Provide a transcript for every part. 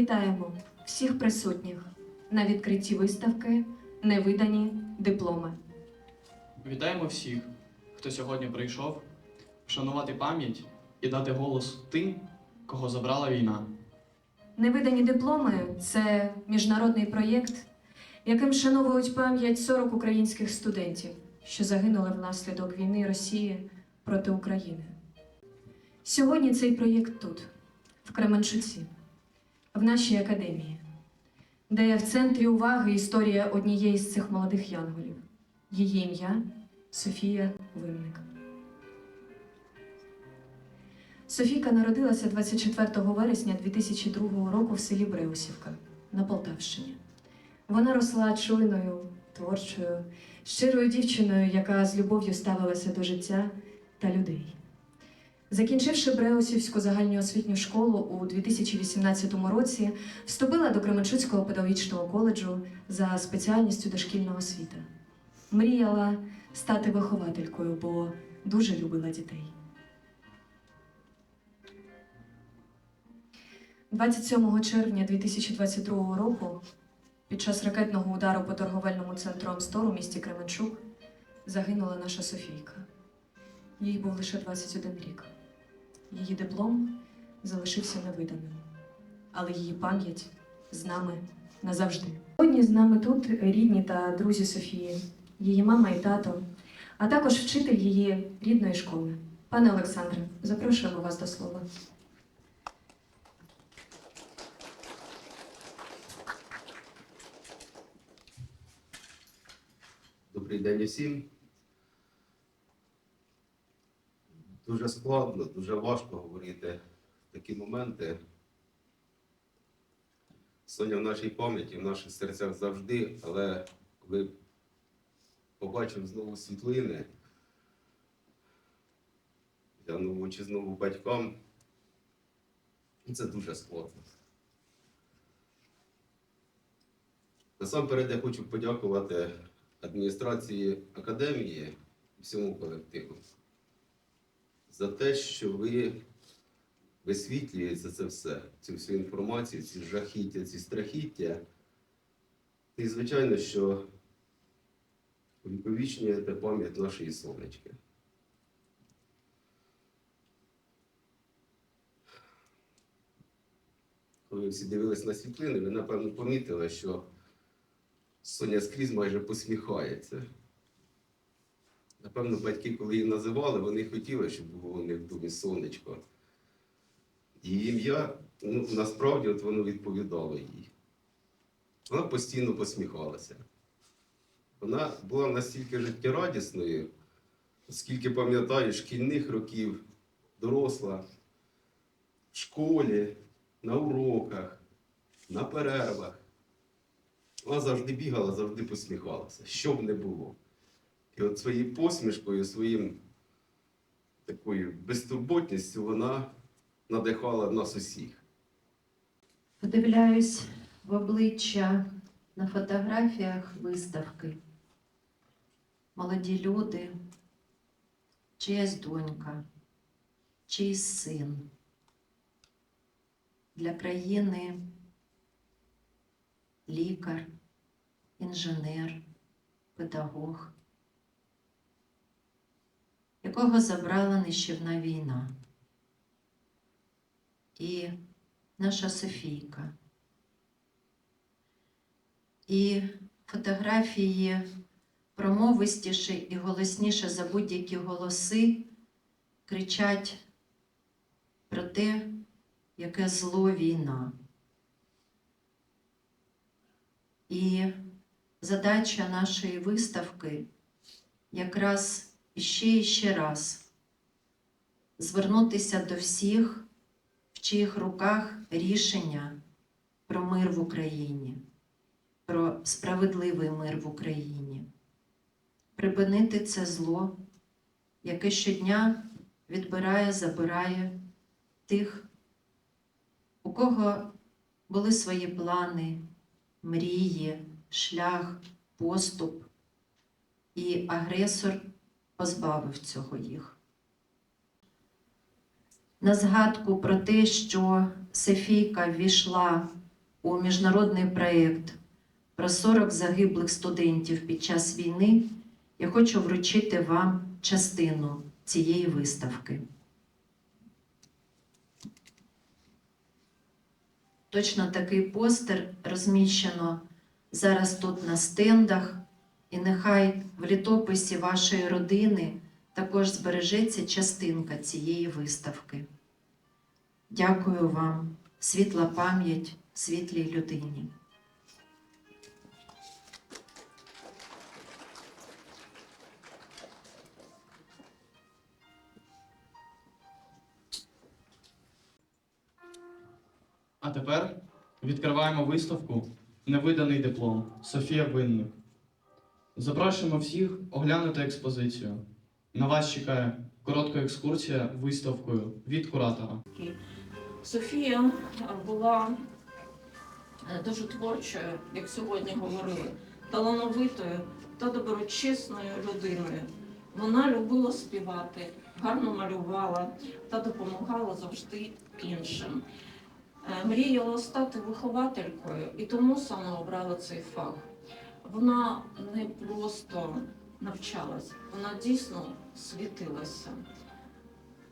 Вітаємо всіх присутніх на відкритті виставки Невидані дипломи. Вітаємо всіх, хто сьогодні прийшов вшанувати пам'ять і дати голос тим, кого забрала війна. Невидані дипломи це міжнародний проєкт, яким вшановують пам'ять 40 українських студентів, що загинули внаслідок війни Росії проти України. Сьогодні цей проєкт тут, в Кременчуці, в нашій академії, де в центрі уваги історія однієї з цих молодих янголів. Її ім'я Софія Винник. Софійка народилася 24 вересня 2002 року в селі Бреусівка на Полтавщині. Вона росла чуйною, творчою, щирою дівчиною, яка з любов'ю ставилася до життя та людей. Закінчивши Бреусівську загальноосвітню школу у 2018 році, вступила до Кременчуцького педагогічного коледжу за спеціальністю дошкільна освіта. Мріяла стати вихователькою, бо дуже любила дітей. 27 червня 2022 року під час ракетного удару по торговельному центру Амстор у місті Кременчук загинула наша Софійка. Їй був лише 21 рік. Її диплом залишився невиданим, але її пам'ять з нами назавжди. Сьогодні з нами тут рідні та друзі Софії, її мама і тато, а також вчитель її рідної школи. Пане Олександре, запрошуємо вас до слова. Добрий день усім. Дуже складно, дуже важко говорити такі моменти. Соня в нашій пам'яті, в наших серцях завжди, але коли побачив знову світлини, в очі знову батькам, це дуже складно. Насамперед я хочу подякувати адміністрації академії всьому колективу за те, що ви висвітлюєте це все, цю всю інформацію, ці жахіття, ці страхіття. І, звичайно, що увіковічнюєте пам'ять нашої сонечки. Коли всі дивились на світлини, ви, напевно, помітили, що Соня скрізь майже посміхається. Напевно, батьки, коли її називали, вони хотіли, щоб було у них в домі сонечко. Її ім'я, ну, насправді, от воно відповідало їй. Вона постійно посміхалася. Вона була настільки життєрадісною, оскільки пам'ятаю, шкільних років, доросла, в школі, на уроках, на перервах. Вона завжди бігала, завжди посміхалася, що б не було. І от своєю посмішкою, своїм такою безтурботністю вона надихала нас усіх. Подивляюсь в обличчя на фотографіях виставки. Молоді люди, чиясь донька, чийсь син. Для країни лікар, інженер, педагог, якого забрала нищівна війна. І наша Софійка. І фотографії промовистіше і голосніше за будь-які голоси кричать про те, яке зло війна. І задача нашої виставки якраз іще і ще раз звернутися до всіх, в чиїх руках рішення про мир в Україні, про справедливий мир в Україні, припинити це зло, яке щодня відбирає, забирає тих, у кого були свої плани, мрії, шлях, поступ, і агресор позбавив цього їх. На згадку про те, що Софійка ввійшла у міжнародний проєкт про 40 загиблих студентів під час війни, я хочу вручити вам частину цієї виставки. Точно такий постер розміщено зараз тут на стендах, і нехай в літописі вашої родини також збережеться частинка цієї виставки. Дякую вам, світла пам'ять світлій людині. А тепер відкриваємо виставку Невиданий диплом Софія Винник. Запрошуємо всіх оглянути експозицію. На вас чекає коротка екскурсія виставкою від куратора. Софія була е, дуже творчою, як сьогодні говорили, талановитою та доброчесною людиною. Вона любила співати, гарно малювала та допомагала завжди іншим. Е, Мріяла стати вихователькою і тому саме обрала цей фах. Вона не просто навчалась, вона дійсно світилася.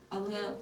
Але